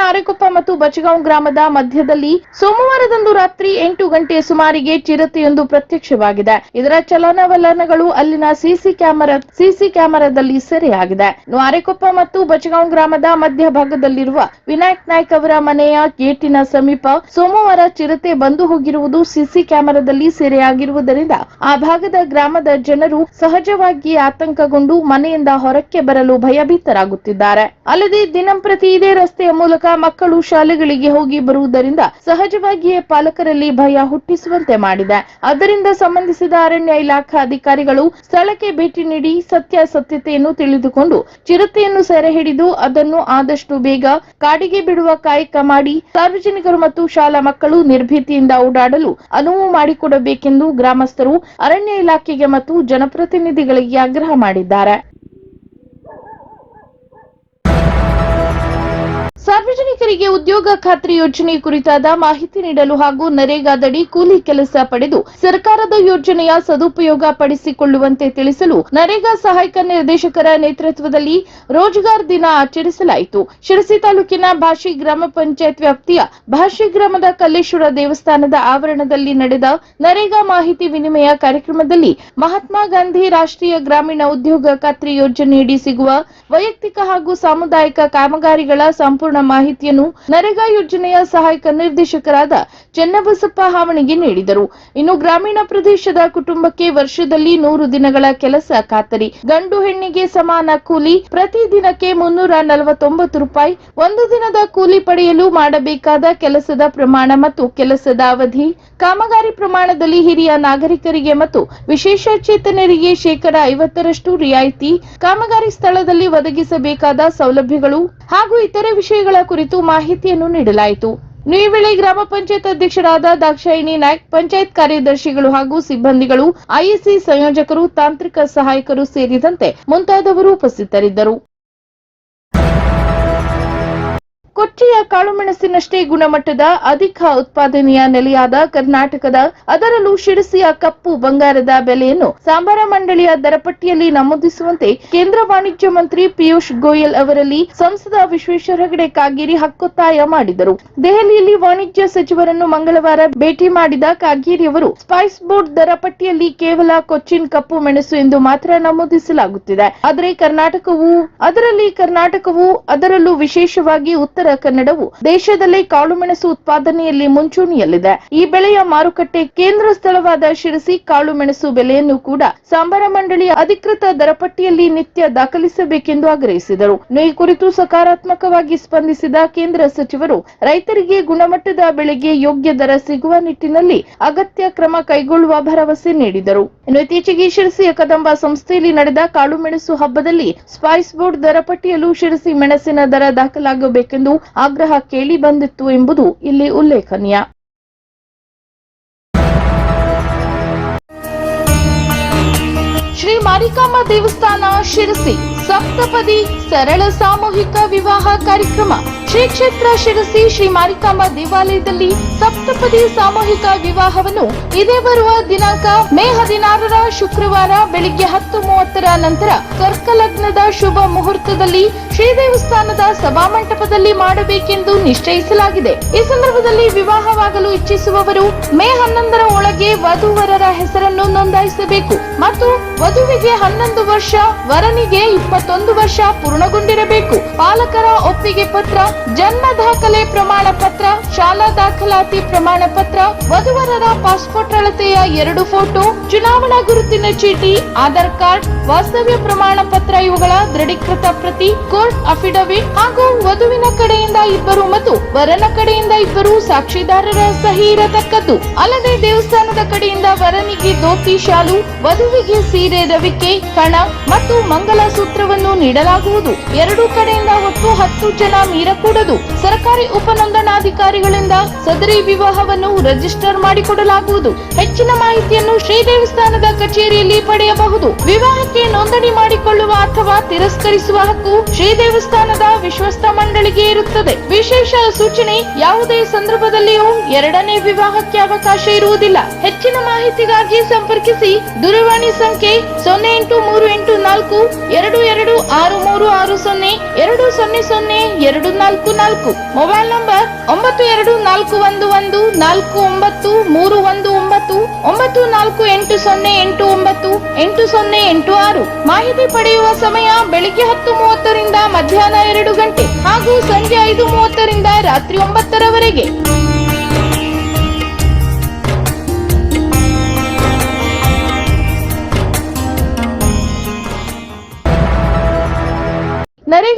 ತಾಲೂಕಿನ ಆರೆಕೊಪ್ಪ ಮತ್ತು ಬಚಗಾಂವ್ ಗ್ರಾಮದ ಮಧ್ಯದಲ್ಲಿ ಸೋಮವಾರದಂದು ರಾತ್ರಿ ಎಂಟು ಗಂಟೆ ಸುಮಾರಿಗೆ ಚಿರತೆಯೊಂದು ಪ್ರತ್ಯಕ್ಷವಾಗಿದೆ. ಇದರ ಚಲನವಲನಗಳು ಅಲ್ಲಿನ ಸಿಸಿ ಕ್ಯಾಮೆರಾ, ಸಿಸಿ ಕ್ಯಾಮೆರಾದಲ್ಲಿ ಸೆರೆಯಾಗಿದೆ. ಅರೆಕೊಪ್ಪ ಮತ್ತು ಬಚಗಾಂವ್ ಗ್ರಾಮದ ಮಧ್ಯಭಾಗದಲ್ಲಿರುವ ವಿನಾಯಕ್ ನಾಯ್ಕ್ ಅವರ ಮನೆಯ ಗೇಟಿನ ಸಮೀಪ ಸೋಮವಾರ ಚಿರತೆ ಬಂದು ಹೋಗಿರುವುದು ಸಿಸಿ ಕ್ಯಾಮೆರಾದಲ್ಲಿ ಸೆರೆಯಾಗಿರುವುದರಿಂದ ಆ ಭಾಗದ ಗ್ರಾಮದ ಜನರು ಸಹಜವಾಗಿ ಆತಂಕಗೊಂಡು ಮನೆಯಿಂದ ಹೊರಕ್ಕೆ ಬರಲು ಭಯಭೀತರಾಗುತ್ತಿದ್ದಾರೆ. ಅಲ್ಲದೆ ದಿನಂಪ್ರತಿ ಇದೇ ರಸ್ತೆಯ ಮೂಲಕ ಮಕ್ಕಳು ಶಾಲೆಗಳಿಗೆ ಹೋಗಿ ಬರುವುದರಿಂದ ಸಹಜವಾಗಿಯೇ ಪಾಲಕರಲ್ಲಿ ಭಯ ಹುಟ್ಟಿಸುವಂತೆ ಮಾಡಿದೆ. ಅದರಿಂದ ಸಂಬಂಧಿಸಿದ ಅರಣ್ಯ ಇಲಾಖಾ ಅಧಿಕಾರಿಗಳು ಸ್ಥಳಕ್ಕೆ ಭೇಟಿ ನೀಡಿ ಸತ್ಯಾಸತ್ಯತೆಯನ್ನು ತಿಳಿದುಕೊಂಡು ಚಿರತೆಯನ್ನು ಸೆರೆ ಹಿಡಿದು ಅದನ್ನು ಆದಷ್ಟು ಬೇಗ ಕಾಡಿಗೆ ಬಿಡುವ ಕಾಯಕ ಮಾಡಿ ಸಾರ್ವಜನಿಕರು ಮತ್ತು ಶಾಲಾ ಮಕ್ಕಳು ನಿರ್ಭೀತಿಯಿಂದ ಓಡಾಡಲು ಅನುವು ಮಾಡಿಕೊಡಬೇಕೆಂದು ಗ್ರಾಮಸ್ಥರು ಅರಣ್ಯ ಇಲಾಖೆಗೆ ಮತ್ತು ಜನಪ್ರತಿನಿಧಿಗಳಿಗೆ ಆಗ್ರಹ ಮಾಡಿದ್ದಾರೆ. ಸಾರ್ವಜನಿಕರಿಗೆ ಉದ್ಯೋಗ ಖಾತ್ರಿ ಯೋಜನೆ ಕುರಿತಾದ ಮಾಹಿತಿ ನೀಡಲು ಹಾಗೂ ನರೇಗಾದಡಿ ಕೂಲಿ ಕೆಲಸ ಪಡೆದು ಸರ್ಕಾರದ ಯೋಜನೆಯ ಸದುಪಯೋಗ ಪಡಿಸಿಕೊಳ್ಳುವಂತೆ ತಿಳಿಸಲು ನರೇಗಾ ಸಹಾಯಕ ನಿರ್ದೇಶಕರ ನೇತೃತ್ವದಲ್ಲಿ ರೋಜ್ಗಾರ್ ದಿನ ಆಚರಿಸಲಾಯಿತು. ಶಿರಸಿ ತಾಲೂಕಿನ ಭಾಷಿ ಗ್ರಾಮ ಪಂಚಾಯತ್ ವ್ಯಾಪ್ತಿಯ ಭಾಷಿ ಗ್ರಾಮದ ಕಲ್ಲೇಶ್ವರ ದೇವಸ್ಥಾನದ ಆವರಣದಲ್ಲಿ ನಡೆದ ನರೇಗಾ ಮಾಹಿತಿ ವಿನಿಮಯ ಕಾರ್ಯಕ್ರಮದಲ್ಲಿ ಮಹಾತ್ಮ ಗಾಂಧಿ ರಾಷ್ಟ್ರೀಯ ಗ್ರಾಮೀಣ ಉದ್ಯೋಗ ಖಾತ್ರಿ ಯೋಜನೆಯಡಿ ಸಿಗುವ ವೈಯಕ್ತಿಕ ಹಾಗೂ ಸಾಮುದಾಯಿಕ ಕಾಮಗಾರಿಗಳ ಸಂಪೂರ್ಣ ಮಾಹಿತಿಯನ್ನು ನರೇಗಾ ಯೋಜನೆಯ ಸಹಾಯಕ ನಿರ್ದೇಶಕರಾದ ಚೆನ್ನಬಸಪ್ಪ ಹಾವಣಿಗೆ ನೀಡಿದರು. ಇನ್ನು ಗ್ರಾಮೀಣ ಪ್ರದೇಶದ ಕುಟುಂಬಕ್ಕೆ ವರ್ಷದಲ್ಲಿ ನೂರು ದಿನಗಳ ಕೆಲಸ ಖಾತರಿ. ಗಂಡು ಹೆಣ್ಣಿಗೆ ಸಮಾನ ಕೂಲಿ, ಪ್ರತಿ ದಿನಕ್ಕೆ ಮುನ್ನೂರ ನಲವತ್ತೊಂಬತ್ತು ರೂಪಾಯಿ ಒಂದು ದಿನದ ಕೂಲಿ ಪಡೆಯಲು ಮಾಡಬೇಕಾದ ಕೆಲಸದ ಪ್ರಮಾಣ ಮತ್ತು ಕೆಲಸದ ಅವಧಿ, ಕಾಮಗಾರಿ ಪ್ರಮಾಣದಲ್ಲಿ ಹಿರಿಯ ನಾಗರಿಕರಿಗೆ ಮತ್ತು ವಿಶೇಷ ಚೇತನರಿಗೆ ಶೇಕಡ ಐವತ್ತರಷ್ಟು ರಿಯಾಯಿತಿ, ಕಾಮಗಾರಿ ಸ್ಥಳದಲ್ಲಿ ಒದಗಿಸಬೇಕಾದ ಸೌಲಭ್ಯಗಳು ಹಾಗೂ ಇತರೆ ವಿಷಯಗಳ ಕುರಿತು ಮಾಹಿತಿಯನ್ನು ನೀಡಲಾಯಿತು. ಈ ವೇಳೆ ಗ್ರಾಮ ಪಂಚಾಯತ್ ಅಧ್ಯಕ್ಷರಾದ ದಾಕ್ಷಾಯಿಣಿ ನಾಯ್ಕ್, ಪಂಚಾಯತ್ ಕಾರ್ಯದರ್ಶಿಗಳು ಹಾಗೂ ಸಿಬ್ಬಂದಿಗಳು ಐಎಸ್ಸಿ ಸಂಯೋಜಕರು, ತಾಂತ್ರಿಕ ಸಹಾಯಕರು ಸೇರಿದಂತೆ ಮುಂತಾದವರು ಉಪಸ್ಥಿತರಿದ್ದರು. ಕೊಚ್ಚಿಯ ಕಾಳುಮೆಣಸಿನಷ್ಟೇ ಗುಣಮಟ್ಟದ ಅಧಿಕ ಉತ್ಪಾದನೆಯ ನೆಲೆಯಾದ ಕರ್ನಾಟಕದ ಅದರಲ್ಲೂ ಶಿರಸಿಯ ಕಪ್ಪು ಬಂಗಾರದ ಬೆಲೆಯನ್ನು ಸಾಂಬಾರ ಮಂಡಳಿಯ ದರಪಟ್ಟಿಯಲ್ಲಿ ನಮೂದಿಸುವಂತೆ ಕೇಂದ್ರ ವಾಣಿಜ್ಯ ಮಂತ್ರಿ ಪಿಯೂಷ್ ಗೋಯಲ್ ಅವರಲ್ಲಿ ಸಂಸದ ವಿಶ್ವೇಶ್ವರ ಹೆಗಡೆ ಕಾಗೇರಿ ಹಕ್ಕೊತ್ತಾಯ ಮಾಡಿದರು. ದೆಹಲಿಯಲ್ಲಿ ವಾಣಿಜ್ಯ ಸಚಿವರನ್ನು ಮಂಗಳವಾರ ಭೇಟಿ ಮಾಡಿದ ಕಾಗೇರಿ ಅವರು, ಸ್ಪೈಸ್ ಬೋರ್ಡ್ ದರಪಟ್ಟಿಯಲ್ಲಿ ಕೇವಲ ಕೊಚ್ಚಿನ್ ಕಪ್ಪು ಮೆಣಸು ಎಂದು ಮಾತ್ರ ನಮೂದಿಸಲಾಗುತ್ತಿದೆ. ಆದರೆ ಕರ್ನಾಟಕವು, ಅದರಲ್ಲಿ ಕರ್ನಾಟಕವು ಅದರಲ್ಲೂ ವಿಶೇಷವಾಗಿ ಉತ್ತರ ಕನ್ನಡವು ದೇಶದಲ್ಲೇ ಕಾಳುಮೆಣಸು ಉತ್ಪಾದನೆಯಲ್ಲಿ ಮುಂಚೂಣಿಯಲ್ಲಿದೆ. ಈ ಬೆಳೆಯ ಮಾರುಕಟ್ಟೆ ಕೇಂದ್ರ ಸ್ಥಳವಾದ ಶಿರಸಿ ಕಾಳುಮೆಣಸು ಬೆಲೆಯನ್ನು ಕೂಡ ಸಾಂಬಾರ ಮಂಡಳಿಯ ಅಧಿಕೃತ ದರಪಟ್ಟಿಯಲ್ಲಿ ನಿತ್ಯ ದಾಖಲಿಸಬೇಕೆಂದು ಆಗ್ರಹಿಸಿದರು. ಈ ಕುರಿತು ಸಕಾರಾತ್ಮಕವಾಗಿ ಸ್ಪಂದಿಸಿದ ಕೇಂದ್ರ ಸಚಿವರು, ರೈತರಿಗೆ ಗುಣಮಟ್ಟದ ಬೆಳೆಗೆ ಯೋಗ್ಯ ದರ ಸಿಗುವ ನಿಟ್ಟಿನಲ್ಲಿ ಅಗತ್ಯ ಕ್ರಮ ಕೈಗೊಳ್ಳುವ ಭರವಸೆ ನೀಡಿದರು. ಇನ್ನು ಇತ್ತೀಚೆಗೆ ಶಿರಸಿಯ ಕದಂಬ ಸಂಸ್ಥೆಯಲ್ಲಿ ನಡೆದ ಕಾಳುಮೆಣಸು ಹಬ್ಬದಲ್ಲಿ ಸ್ಪೈಸ್ ಬೋರ್ಡ್ ದರ ಪಟ್ಟಿಯಲ್ಲೂ ಶಿರಸಿ ಮೆಣಸಿನ ದರ ದಾಖಲಾಗಬೇಕೆಂದು ಆಗ್ರಹ ಕೇಳಿ ಬಂದಿತ್ತು ಎಂಬುದು ಇಲ್ಲಿ ಉಲ್ಲೇಖನೀಯ. ಶ್ರೀ ಮಾರಿಕಾಂಬ ದೇವಸ್ಥಾನ ಶಿರಸಿ. ಸಪ್ತಪದಿ ಸರಳ ಸಾಮೂಹಿಕ ವಿವಾಹ ಕಾರ್ಯಕ್ರಮ ಶ್ರೀ ಕ್ಷೇತ್ರ ಶಿರಸಿ ಶ್ರೀ ಮಾರಿಕಾಂಬ ದೇವಾಲಯದಲ್ಲಿ ಸಪ್ತಪದಿ ಸಾಮೂಹಿಕ ವಿವಾಹವನ್ನು ಇದೇ ಬರುವ ದಿನಾಂಕ ಮೇ ಹದಿನಾರರ ಶುಕ್ರವಾರ ಬೆಳಿಗ್ಗೆ ಹತ್ತು ಮೂವತ್ತರ ನಂತರ ಕರ್ಕಲಗ್ನದ ಶುಭ ಮುಹೂರ್ತದಲ್ಲಿ ಶ್ರೀ ದೇವಸ್ಥಾನದ ಸಭಾಮಂಟಪದಲ್ಲಿ ಮಾಡಬೇಕೆಂದು ನಿಶ್ಚಯಿಸಲಾಗಿದೆ. ಈ ಸಂದರ್ಭದಲ್ಲಿ ವಿವಾಹವಾಗಲು ಇಚ್ಛಿಸುವವರು ಮೇ ಹನ್ನೊಂದರ ಒಳಗೆ ವಧುವರರ ಹೆಸರನ್ನು ನೋಂದಾಯಿಸಬೇಕು ಮತ್ತು ವಧುವಿಗೆ ಹನ್ನೊಂದು ವರ್ಷ, ವರನಿಗೆ ಇಪ್ಪತ್ತೊಂದು ವರ್ಷ ಪೂರ್ಣಗೊಂಡಿರಬೇಕು. ಪಾಲಕರ ಒಪ್ಪಿಗೆ ಪತ್ರ, ಜನ್ಮ ದಾಖಲೆ ಪ್ರಮಾಣ ಪತ್ರ, ಶಾಲಾ ದಾಖಲಾತಿ ಪ್ರಮಾಣ ಪತ್ರ, ವಧುವರರ ಪಾಸ್ಪೋರ್ಟ್ ಅಳತೆಯ ಎರಡು ಫೋಟೋ, ಚುನಾವಣಾ ಗುರುತಿನ ಚೀಟಿ, ಆಧಾರ್ ಕಾರ್ಡ್, ವಾಸ್ತವ್ಯ ಪ್ರಮಾಣ ಪತ್ರ ಇವುಗಳ ದೃಢೀಕೃತ ಪ್ರತಿ ಕೋರ್ಟ್ ಅಫಿಡವಿಟ್ ಹಾಗೂ ವಧುವಿನ ಕಡೆಯಿಂದ ಇಬ್ಬರು ಮತ್ತು ವರನ ಕಡೆಯಿಂದ ಇಬ್ಬರು ಸಾಕ್ಷಿದಾರರ ಸಹಿ ಇರತಕ್ಕದ್ದು. ಅಲ್ಲದೆ ದೇವಸ್ಥಾನದ ಕಡೆಯಿಂದ ವರನಿಗೆ ಧೋತಿ, ಶಾಲು, ವಧುವಿಗೆ ಸೀರೆ ರವಿಕೆ ಕಣ ಮತ್ತು ಮಂಗಲ ಸೂತ್ರವನ್ನು ನೀಡಲಾಗುವುದು. ಎರಡು ಕಡೆಯಿಂದ ಒಟ್ಟು ಹತ್ತು ಜನ ಮೀರಕೂಡದು ಸರ್ಕಾರಿ ಉಪನೋಂದಣಾಧಿಕಾರಿಗಳಿಂದ ಸದರಿ ವಿವಾಹವನ್ನು ರಿಜಿಸ್ಟರ್ ಮಾಡಿಕೊಡಲಾಗುವುದು. ಹೆಚ್ಚಿನ ಮಾಹಿತಿಯನ್ನು ಶ್ರೀ ದೇವಸ್ಥಾನದ ಕಚೇರಿಯಲ್ಲಿ ಪಡೆಯಬಹುದು. ವಿವಾಹಕ್ಕೆ ನೋಂದಣಿ ಮಾಡಿಕೊಳ್ಳುವ ಅಥವಾ ತಿರಸ್ಕರಿಸುವ ಹಕ್ಕು ಶ್ರೀ ದೇವಸ್ಥಾನದ ವಿಶ್ವಸ್ತ ಮಂಡಳಿಗೆ ಇರುತ್ತದೆ. ವಿಶೇಷ ಸೂಚನೆ, ಯಾವುದೇ ಸಂದರ್ಭದಲ್ಲಿಯೂ ಎರಡನೇ ವಿವಾಹಕ್ಕೆ ಅವಕಾಶ ಇರುವುದಿಲ್ಲ. ಹೆಚ್ಚಿನ ಮಾಹಿತಿಗಾಗಿ ಸಂಪರ್ಕಿಸಿ. ದೂರವಾಣಿ ಸಂಖ್ಯೆ ಸೊನ್ನೆ ಎಂಟು ಮೂರು ಎಂಟು ನಾಲ್ಕು ಎರಡು ಎರಡು ಆರು ಮೂರು ಆರು ಸೊನ್ನೆ ಎರಡು ಸೊನ್ನೆ ಸೊನ್ನೆ ಎರಡು ನಾಲ್ಕು ನಾಲ್ಕು. ಮೊಬೈಲ್ ನಂಬರ್ ಒಂಬತ್ತು ಎರಡು ನಾಲ್ಕು ಒಂದು ಒಂದು, ನಾಲ್ಕು ಒಂಬತ್ತು, ಮೂರು ಒಂದು ಒಂಬತ್ತು ಒಂಬತ್ತು ನಾಲ್ಕು ಎಂಟು ಸೊನ್ನೆ ಎಂಟು ಒಂಬತ್ತು, ಎಂಟು ಸೊನ್ನೆ ಎಂಟು ಆರು. ಮಾಹಿತಿ ಪಡೆಯುವ ಸಮಯ ಬೆಳಿಗ್ಗೆ ಹತ್ತು ಮೂವತ್ತರಿಂದ ಮಧ್ಯಾಹ್ನ ಎರಡು ಗಂಟೆ ಹಾಗೂ ಸಂಜೆ ಐದು ಮೂವತ್ತರಿಂದ ರಾತ್ರಿ ಒಂಬತ್ತರವರೆಗೆ.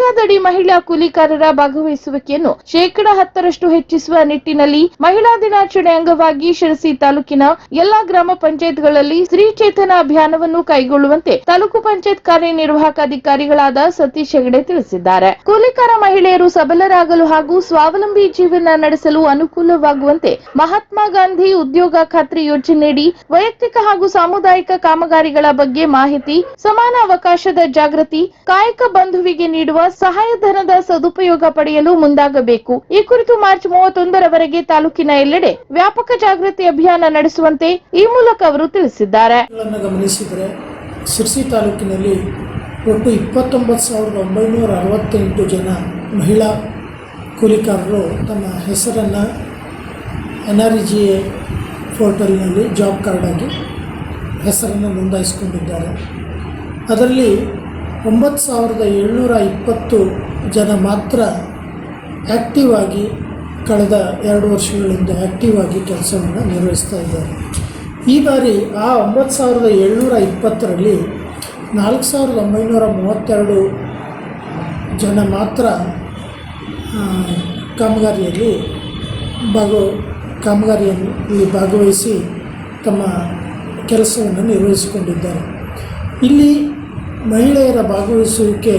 ನರೇಗಾದಡಿ ಮಹಿಳಾ ಕೂಲಿಕಾರರ ಭಾಗವಹಿಸುವಿಕೆಯನ್ನು ಶೇಕಡ ಹತ್ತರಷ್ಟು ಹೆಚ್ಚಿಸುವ ನಿಟ್ಟಿನಲ್ಲಿ ಮಹಿಳಾ ದಿನಾಚರಣೆ ಅಂಗವಾಗಿ ಶಿರಸಿ ತಾಲೂಕಿನ ಎಲ್ಲಾ ಗ್ರಾಮ ಪಂಚಾಯತ್ಗಳಲ್ಲಿ ಸ್ತ್ರೀ ಚೇತನ ಅಭಿಯಾನವನ್ನು ಕೈಗೊಳ್ಳುವಂತೆ ತಾಲೂಕು ಪಂಚಾಯತ್ ಕಾರ್ಯನಿರ್ವಾಹಕ ಅಧಿಕಾರಿಗಳಾದ ಸತೀಶ್ ಹೆಗಡೆ ತಿಳಿಸಿದ್ದಾರೆ. ಕೂಲಿಕಾರ ಮಹಿಳೆಯರು ಸಬಲರಾಗಲು ಹಾಗೂ ಸ್ವಾವಲಂಬಿ ಜೀವನ ನಡೆಸಲು ಅನುಕೂಲವಾಗುವಂತೆ ಮಹಾತ್ಮ ಗಾಂಧಿ ಉದ್ಯೋಗ ಖಾತ್ರಿ ಯೋಜನೆಯಡಿ ವೈಯಕ್ತಿಕ ಹಾಗೂ ಸಾಮುದಾಯಿಕ ಕಾಮಗಾರಿಗಳ ಬಗ್ಗೆ ಮಾಹಿತಿ, ಸಮಾನ ಅವಕಾಶದ ಜಾಗೃತಿ, ಕಾಯಕ ಬಂಧುವಿಗೆ ನೀಡುವ ಸಹಾಯಧನದ ಸದುಪಯೋಗ ಪಡೆಯಲು ಮುಂದಾಗಬೇಕು. ಈ ಕುರಿತು ಮಾರ್ಚ್ ಮೂವತ್ತೊಂದರವರೆಗೆ ತಾಲೂಕಿನ ಎಲ್ಲೆಡೆ ವ್ಯಾಪಕ ಜಾಗೃತಿ ಅಭಿಯಾನ ನಡೆಸುವಂತೆ ಈ ಮೂಲಕ ಅವರು ತಿಳಿಸಿದ್ದಾರೆ. ಗಮನಿಸಿದರೆ ಸಿರ್ಸಿ ತಾಲೂಕಿನಲ್ಲಿ ಒಟ್ಟು ಇಪ್ಪತ್ತೊಂಬತ್ತು ಸಾವಿರದ ಒಂಬೈನೂರ ಅರವತ್ತೆಂಟು ಜನ ಮಹಿಳಾ ಕೂಲಿಕಾರರು ತಮ್ಮ ಹೆಸರನ್ನು ಎನ್ ಆರ್ ಜಿ ಎ ಪೋರ್ಟಲ್ನಲ್ಲಿ ಜಾಬ್ ಕಾರ್ಡಾಗಿ ಹೆಸರನ್ನು ನೋಂದಾಯಿಸಿಕೊಂಡಿದ್ದಾರೆ. ಅದರಲ್ಲಿ ಒಂಬತ್ತು ಸಾವಿರದ ಏಳ್ನೂರ ಇಪ್ಪತ್ತು ಜನ ಮಾತ್ರ ಆ್ಯಕ್ಟಿವ್ ಆಗಿ ಕಳೆದ ಎರಡು ವರ್ಷಗಳಿಂದ ಆ್ಯಕ್ಟಿವ್ ಆಗಿ ಕೆಲಸವನ್ನು ನಿರ್ವಹಿಸ್ತಾ ಇದ್ದಾರೆ. ಈ ಬಾರಿ ಆ ಒಂಬತ್ತು ಸಾವಿರದ ಏಳ್ನೂರ ಇಪ್ಪತ್ತರಲ್ಲಿ ನಾಲ್ಕು ಸಾವಿರದ ಒಂಬೈನೂರ ಮೂವತ್ತೆರಡು ಜನ ಮಾತ್ರ ಕಾಮಗಾರಿಯಲ್ಲಿ ಭಾಗವ ಕಾಮಗಾರಿಯಲ್ಲಿ ಭಾಗವಹಿಸಿ ತಮ್ಮ ಕೆಲಸವನ್ನು ನಿರ್ವಹಿಸಿಕೊಂಡಿದ್ದಾರೆ. ಇಲ್ಲಿ ಮಹಿಳೆಯರ ಭಾಗವಹಿಸುವಿಕೆ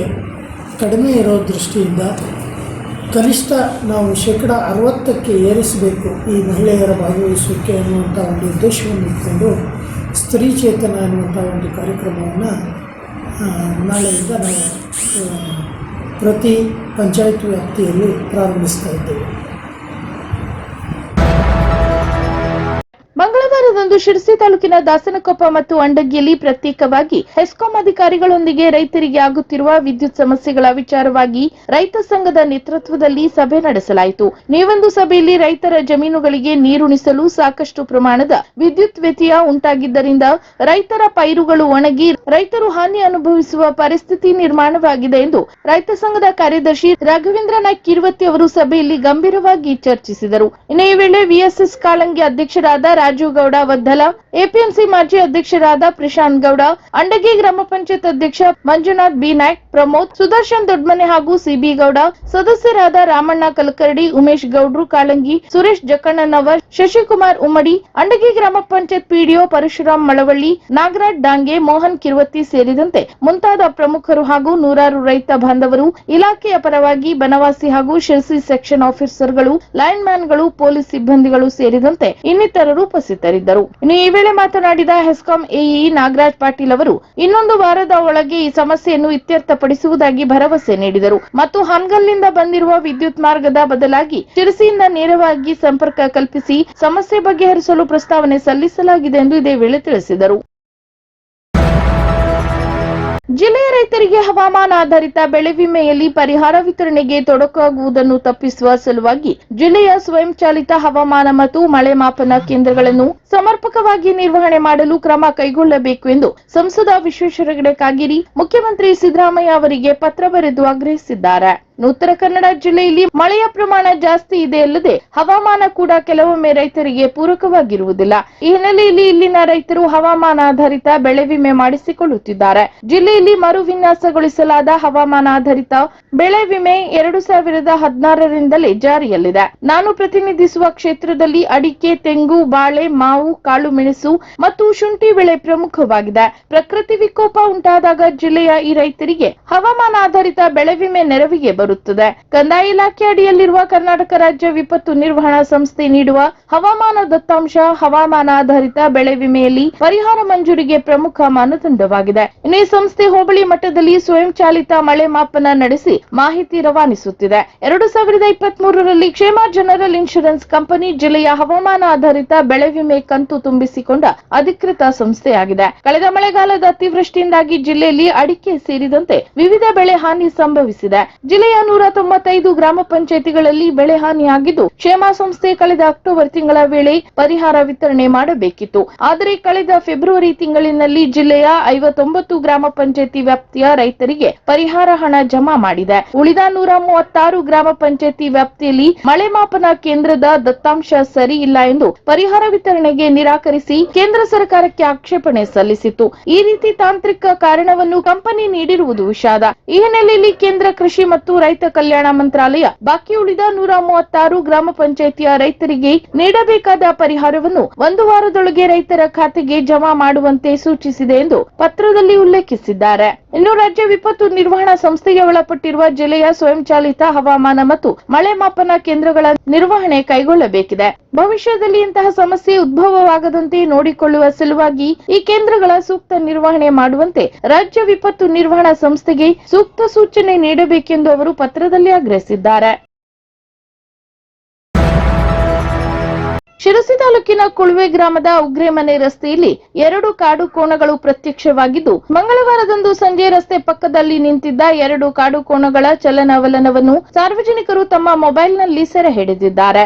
ಕಡಿಮೆ ಇರೋ ದೃಷ್ಟಿಯಿಂದ ಕನಿಷ್ಠ ನಾವು ಶೇಕಡ ಅರವತ್ತಕ್ಕೆ ಏರಿಸಬೇಕು ಈ ಮಹಿಳೆಯರ ಭಾಗವಹಿಸುವಿಕೆ ಅನ್ನುವಂಥ ಒಂದು ಉದ್ದೇಶವನ್ನು ಇಟ್ಕೊಂಡು ಸ್ತ್ರೀ ಚೇತನ ಅನ್ನುವಂಥ ಒಂದು ಕಾರ್ಯಕ್ರಮವನ್ನು ನಾಳೆಯಿಂದ ನಾವು ಪ್ರತಿ ಪಂಚಾಯತ್ ವ್ಯಾಪ್ತಿಯಲ್ಲಿ ಪ್ರಾರಂಭಿಸ್ತಾ ಇದ್ದೇವೆ. ಮಂಗಳವಾರದಂದು ಶಿರಸಿ ತಾಲೂಕಿನ ದಾಸನಕೊಪ್ಪ ಮತ್ತು ಅಂಡಗಿಯಲ್ಲಿ ಪ್ರತ್ಯೇಕವಾಗಿ ಹೆಸ್ಕಾಂ ಅಧಿಕಾರಿಗಳೊಂದಿಗೆ ರೈತರಿಗೆ ಆಗುತ್ತಿರುವ ವಿದ್ಯುತ್ ಸಮಸ್ಯೆಗಳ ವಿಚಾರವಾಗಿ ರೈತ ಸಂಘದ ನೇತೃತ್ವದಲ್ಲಿ ಸಭೆ ನಡೆಸಲಾಯಿತು. ನೀವೊಂದು ಸಭೆಯಲ್ಲಿ ರೈತರ ಜಮೀನುಗಳಿಗೆ ನೀರುಣಿಸಲು ಸಾಕಷ್ಟು ಪ್ರಮಾಣದ ವಿದ್ಯುತ್ ವ್ಯತ್ಯಯ ಉಂಟಾಗಿದ್ದರಿಂದ ರೈತರ ಪೈರುಗಳು ಒಣಗಿ ರೈತರು ಹಾನಿ ಅನುಭವಿಸುವ ಪರಿಸ್ಥಿತಿ ನಿರ್ಮಾಣವಾಗಿದೆ ಎಂದು ರೈತ ಸಂಘದ ಕಾರ್ಯದರ್ಶಿ ರಾಘವೇಂದ್ರ ನಾಯ್ಕ್ ಕಿರ್ವತಿ ಅವರು ಸಭೆಯಲ್ಲಿ ಗಂಭೀರವಾಗಿ ಚರ್ಚಿಸಿದರು. ಇನ್ನು ಈ ವೇಳೆ ವಿಎಸ್ಎಸ್ ಕಾಳಂಗಿ ಅಧ್ಯಕ್ಷರಾದ ರಾಜೀವ್ ಗೌಡ యోధుల ಎಪಿಎಂಸಿ ಮಾಜಿ ಅಧ್ಯಕ್ಷರಾದ ಪ್ರಶಾಂತ್ ಗೌಡ, ಅಂಡಗಿ ಗ್ರಾಮ ಪಂಚಾಯತ್ ಅಧ್ಯಕ್ಷ ಮಂಜುನಾಥ್ ಬಿ ನಾಯ್ಕ್, ಪ್ರಮೋದ್ ಸುದರ್ಶನ್ ದೊಡ್ಮನೆ ಹಾಗೂ ಸಿಬಿ ಗೌಡ, ಸದಸ್ಯರಾದ ರಾಮಣ್ಣ ಕಲಕರ್ಡಿ, ಉಮೇಶ್ ಗೌಡ್ರು, ಕಾಳಂಗಿ, ಸುರೇಶ್ ಜಕ್ಕಣ್ಣನವರ್ ಶಶಿಕುಮಾರ್ ಉಮ್ಮಡಿ, ಅಂಡಗಿ ಗ್ರಾಮ ಪಂಚಾಯತ್ ಪಿಡಿಒ ಪರಶುರಾಮ್ ಮಳವಳ್ಳಿ, ನಾಗರಾಜ್ ಡಾಂಗೆ, ಮೋಹನ್ ಕಿರ್ವತ್ತಿ ಸೇರಿದಂತೆ ಮುಂತಾದ ಪ್ರಮುಖರು ಹಾಗೂ ನೂರಾರು ರೈತ ಬಾಂಧವರು, ಇಲಾಖೆಯ ಪರವಾಗಿ ಬನವಾಸಿ ಹಾಗೂ ಶಿರಸಿ ಸೆಕ್ಷನ್ ಆಫೀಸರ್ಗಳು, ಲೈನ್ ಮ್ಯಾನ್ಗಳು, ಪೊಲೀಸ್ ಸಿಬ್ಬಂದಿಗಳು ಸೇರಿದಂತೆ ಇನ್ನಿತರರು ಉಪಸ್ಥಿತರಿದ್ದರು. ಇನ್ನು ಈ ವೇಳೆ ಮಾತನಾಡಿದ ಹೆಸ್ಕಾಂ ಎಇ ನಾಗರಾಜ್ ಪಾಟೀಲ್ ಅವರು, ಇನ್ನೊಂದು ವಾರದ ಒಳಗೆ ಈ ಸಮಸ್ಯೆಯನ್ನು ಇತ್ಯರ್ಥಪಡಿಸುವುದಾಗಿ ಭರವಸೆ ನೀಡಿದರು. ಮತ್ತು ಹನ್ಗಲ್ನಿಂದ ಬಂದಿರುವ ವಿದ್ಯುತ್ ಮಾರ್ಗದ ಬದಲಾಗಿ ಶಿರಸಿಯಿಂದ ನೇರವಾಗಿ ಸಂಪರ್ಕ ಕಲ್ಪಿಸಿ ಸಮಸ್ಯೆ ಬಗೆಹರಿಸಲು ಪ್ರಸ್ತಾವನೆ ಸಲ್ಲಿಸಲಾಗಿದೆ ಎಂದು ಇದೇ ವೇಳೆ ತಿಳಿಸಿದರು. ಜಿಲ್ಲೆಯ ರೈತರಿಗೆ ಹವಾಮಾನ ಆಧಾರಿತ ಬೆಳೆ ವಿಮೆಯಲ್ಲಿ ಪರಿಹಾರ ವಿತರಣೆಗೆ ತೊಡಕಾಗುವುದನ್ನು ತಪ್ಪಿಸುವ ಸಲುವಾಗಿ ಜಿಲ್ಲೆಯ ಸ್ವಯಂಚಾಲಿತ ಹವಾಮಾನ ಮತ್ತು ಮಳೆ ಮಾಪನ ಕೇಂದ್ರಗಳನ್ನು ಸಮರ್ಪಕವಾಗಿ ನಿರ್ವಹಣೆ ಮಾಡಲು ಕ್ರಮ ಕೈಗೊಳ್ಳಬೇಕು ಎಂದು ಸಂಸದ ವಿಶ್ವೇಶ್ವರ ಹೆಗಡೆ ಕಾಗೇರಿ ಮುಖ್ಯಮಂತ್ರಿ ಸಿದ್ದರಾಮಯ್ಯ ಅವರಿಗೆ ಪತ್ರ ಬರೆದು ಆಗ್ರಹಿಸಿದ್ದಾರೆ. ಉತ್ತರ ಕನ್ನಡ ಜಿಲ್ಲೆಯಲ್ಲಿ ಮಳೆಯ ಪ್ರಮಾಣ ಜಾಸ್ತಿ ಇದೆ ಅಲ್ಲದೆ ಹವಾಮಾನ ಕೂಡ ಕೆಲವೊಮ್ಮೆ ರೈತರಿಗೆ ಪೂರಕವಾಗಿರುವುದಿಲ್ಲ. ಈ ಹಿನ್ನೆಲೆಯಲ್ಲಿ ಇಲ್ಲಿನ ರೈತರು ಹವಾಮಾನ ಆಧಾರಿತ ಬೆಳೆ ವಿಮೆ ಮಾಡಿಸಿಕೊಳ್ಳುತ್ತಿದ್ದಾರೆ. ಜಿಲ್ಲೆಯಲ್ಲಿ ಮರು ವಿನ್ಯಾಸಗೊಳಿಸಲಾದ ಹವಾಮಾನ ಆಧಾರಿತ ಬೆಳೆ ವಿಮೆ ಎರಡು ಸಾವಿರದ ಹದಿನಾರರಿಂದಲೇ ಜಾರಿಯಲ್ಲಿದೆ. ನಾನು ಪ್ರತಿನಿಧಿಸುವ ಕ್ಷೇತ್ರದಲ್ಲಿ ಅಡಿಕೆ, ತೆಂಗು, ಬಾಳೆ, ಮಾವು, ಕಾಳು, ಮೆಣಸು ಮತ್ತು ಶುಂಠಿ ಬೆಳೆ ಪ್ರಮುಖವಾಗಿದೆ. ಪ್ರಕೃತಿ ವಿಕೋಪ ಉಂಟಾದಾಗ ಜಿಲ್ಲೆಯ ಈ ರೈತರಿಗೆ ಹವಾಮಾನ ಆಧಾರಿತ ಬೆಳೆ ವಿಮೆ ನೆರವಿಗೆ ಬರುತ್ತದೆ. ಬರುತ್ತದೆ ಕಂದಾಯ ಇಲಾಖೆ ಅಡಿಯಲ್ಲಿರುವ ಕರ್ನಾಟಕ ರಾಜ್ಯ ವಿಪತ್ತು ನಿರ್ವಹಣಾ ಸಂಸ್ಥೆ ನೀಡುವ ಹವಾಮಾನ ದತ್ತಾಂಶ, ಹವಾಮಾನ ಆಧಾರಿತ ಬೆಳೆ ವಿಮೆಯಲ್ಲಿ ಪರಿಹಾರ ಮಂಜೂರಿಗೆ ಪ್ರಮುಖ ಮಾನದಂಡವಾಗಿದೆ. ಇನ್ನು ಈ ಸಂಸ್ಥೆ ಹೋಬಳಿ ಮಟ್ಟದಲ್ಲಿ ಸ್ವಯಂ ಚಾಲಿತ ಮಳೆ ಮಾಪನ ನಡೆಸಿ ಮಾಹಿತಿ ರವಾನಿಸುತ್ತಿದೆ. ಎರಡು ಸಾವಿರದ ಇಪ್ಪತ್ತ್ ಮೂರರಲ್ಲಿ ಕ್ಷೇಮ ಜನರಲ್ ಇನ್ಶೂರೆನ್ಸ್ ಕಂಪನಿ ಜಿಲ್ಲೆಯ ಹವಾಮಾನ ಆಧಾರಿತ ಬೆಳೆ ವಿಮೆ ಕಂತು ತುಂಬಿಸಿಕೊಂಡ ಅಧಿಕೃತ ಸಂಸ್ಥೆಯಾಗಿದೆ. ಕಳೆದ ಮಳೆಗಾಲದ ಅತಿವೃಷ್ಟಿಯಿಂದಾಗಿ ಜಿಲ್ಲೆಯಲ್ಲಿ ಅಡಿಕೆ ಸೇರಿದಂತೆ ವಿವಿಧ ಬೆಳೆ ಹಾನಿ ಸಂಭವಿಸಿದೆ. ಜಿಲ್ಲೆಯ ನೂರ ತೊಂಬತ್ತೈದು ಗ್ರಾಮ ಪಂಚಾಯಿತಿಗಳಲ್ಲಿ ಬೆಳೆ ಹಾನಿಯಾಗಿದ್ದು, ಕ್ಷೇಮ ಸಂಸ್ಥೆ ಕಳೆದ ಅಕ್ಟೋಬರ್ ತಿಂಗಳ ವೇಳೆ ಪರಿಹಾರ ವಿತರಣೆ ಮಾಡಬೇಕಿತ್ತು. ಆದರೆ ಕಳೆದ ಫೆಬ್ರವರಿ ತಿಂಗಳಿನಲ್ಲಿ ಜಿಲ್ಲೆಯ ಐವತ್ತೊಂಬತ್ತು ಗ್ರಾಮ ಪಂಚಾಯಿತಿ ವ್ಯಾಪ್ತಿಯ ರೈತರಿಗೆ ಪರಿಹಾರ ಹಣ ಜಮಾ ಮಾಡಿದೆ. ಉಳಿದ ನೂರ ಮೂವತ್ತಾರು ಗ್ರಾಮ ಪಂಚಾಯಿತಿ ವ್ಯಾಪ್ತಿಯಲ್ಲಿ ಮಳೆ ಮಾಪನ ಕೇಂದ್ರದ ದತ್ತಾಂಶ ಸರಿ ಇಲ್ಲ ಎಂದು ಪರಿಹಾರ ವಿತರಣೆಗೆ ನಿರಾಕರಿಸಿ ಕೇಂದ್ರ ಸರ್ಕಾರಕ್ಕೆ ಆಕ್ಷೇಪಣೆ ಸಲ್ಲಿಸಿತ್ತು. ಈ ರೀತಿ ತಾಂತ್ರಿಕ ಕಾರಣವನ್ನು ಕಂಪನಿ ನೀಡಿರುವುದು ವಿಷಾದ. ಈ ಹಿನ್ನೆಲೆಯಲ್ಲಿ ಕೇಂದ್ರ ಕೃಷಿ ಮತ್ತು ರೈತ ಕಲ್ಯಾಣ ಮಂತ್ರಾಲಯ. ಬಾಕಿ ಉಳಿದ ನೂರ ಮೂವತ್ತಾರು ಗ್ರಾಮ ಪಂಚಾಯಿತಿಯ ರೈತರಿಗೆ ನೀಡಬೇಕಾದ ಪರಿಹಾರವನ್ನು ಒಂದು ವಾರದೊಳಗೆ ರೈತರ ಖಾತೆಗೆ ಜಮಾ ಮಾಡುವಂತೆ ಸೂಚಿಸಿದೆ ಎಂದು ಪತ್ರದಲ್ಲಿ ಉಲ್ಲೇಖಿಸಿದ್ದಾರೆ. ಇನ್ನು ರಾಜ್ಯ ವಿಪತ್ತು ನಿರ್ವಹಣಾ ಸಂಸ್ಥೆಗೆ ಒಳಪಟ್ಟಿರುವ ಜಿಲ್ಲೆಯ ಸ್ವಯಂಚಾಲಿತ ಹವಾಮಾನ ಮತ್ತು ಮಳೆ ಮಾಪನ ಕೇಂದ್ರಗಳ ನಿರ್ವಹಣೆ ಕೈಗೊಳ್ಳಬೇಕಿದೆ. ಭವಿಷ್ಯದಲ್ಲಿ ಇಂತಹ ಸಮಸ್ಯೆ ಉದ್ಭವವಾಗದಂತೆ ನೋಡಿಕೊಳ್ಳುವ ಸಲುವಾಗಿ ಈ ಕೇಂದ್ರಗಳ ಸೂಕ್ತ ನಿರ್ವಹಣೆ ಮಾಡುವಂತೆ ರಾಜ್ಯ ವಿಪತ್ತು ನಿರ್ವಹಣಾ ಸಂಸ್ಥೆಗೆ ಸೂಕ್ತ ಸೂಚನೆ ನೀಡಬೇಕೆಂದು ಅವರು ಪತ್ರದಲ್ಲಿ ಆಗ್ರಹಿಸಿದ್ದಾರೆ ಶಿರಸಿ ತಾಲೂಕಿನ ಕುಳುವೆ ಗ್ರಾಮದ ಉಗ್ರೆಮನೆ ರಸ್ತೆಯಲ್ಲಿ ಎರಡು ಕಾಡು ಕೋಣಗಳು ಪ್ರತ್ಯಕ್ಷವಾಗಿದ್ದು, ಮಂಗಳವಾರದಂದು ಸಂಜೆ ರಸ್ತೆ ಪಕ್ಕದಲ್ಲಿ ನಿಂತಿದ್ದ ಎರಡು ಕಾಡು ಕೋಣಗಳ ಚಲನವಲನವನ್ನು ಸಾರ್ವಜನಿಕರು ತಮ್ಮ ಮೊಬೈಲ್ನಲ್ಲಿ ಸೆರೆ ಹಿಡಿದಿದ್ದಾರೆ.